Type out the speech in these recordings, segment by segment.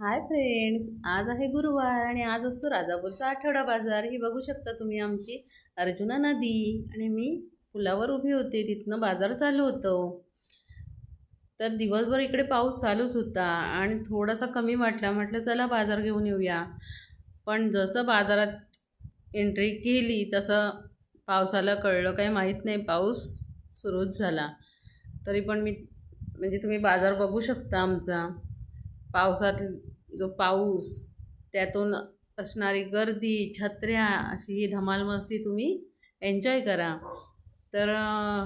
Hi friends आज आहे गुरुवार आणि आज असतो राजापूरचा आठवडा बाजार. ही बघू शकता तुम्ही आमची अर्जुना नदी आणि मी पुलावर उभी होते. तिथनं बाजार चालू होतो. तर दिवसभर इकडे पाऊस चालूच होता आणि थोडासा कमी वाटला. म्हटलं चला बाजार घेऊन येऊया. पण जसं बाजारात एंट्री केली तसं पावसाला कळलं काही माहीत नाही. पाऊस सुरूच झाला. तरी पण मी म्हणजे तुम्ही बाजार बघू शकता आमचा. पावसात जो पाऊस त्यातून असणारी गर्दी छत्र्या अशी ही धमालमस्ती तुम्ही एन्जॉय करा. तर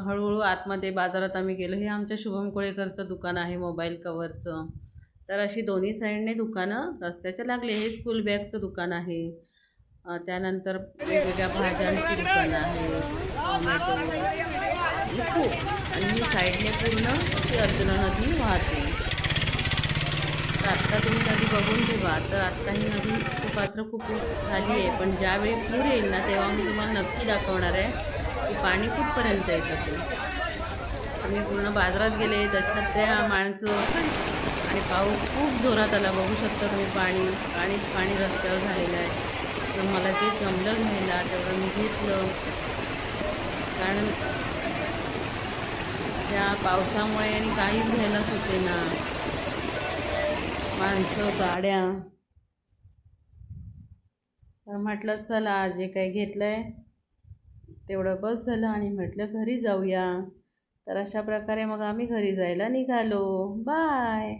हळूहळू आतमध्ये बाजारात आम्ही गेलो. हे आमच्या शुभम कोळेकरचं दुकान आहे मोबाईल कवरचं तर अशी दोन्ही साईडने दुकानं रस्त्याच्या लागले. हे स्कूल बॅगचं दुकान आहे. त्यानंतर वेगवेगळ्या भाज्यांची दुकानं आहे. टोमॅटो खूप आणि साईडने पूर्ण अशी अर्जुना नदी वाहते. तर आत्ता तुम्ही नदी बघून ठेवा तर आत्ता ही नदीचं पात्र खूप खाली आहे. पण ज्यावेळी पूर येईल ना तेव्हा मी तुम्हाला नक्की दाखवणार आहे की पाणी कुठपर्यंत येतं ते. आम्ही पूर्ण बाजारात गेले त्याच्यात त्या माणसं आणि पाऊस खूप जोरात आला. बघू शकता तुम्ही पाणी पाणीच पाणी रस्त्यावर झालेलं आहे. तर मला ते जमलं घ्यायला तेवढं मी घेतलं. कारण त्या पावसामुळे आणि काहीच घ्यायला सुचेना. माणसं गाड्या. तर म्हटलं चला जे काही घेतलं आहे तेवढं बस झालं आणि म्हटलं घरी जाऊया. तर अशा प्रकारे मग आम्ही घरी जायला निघालो. बाय.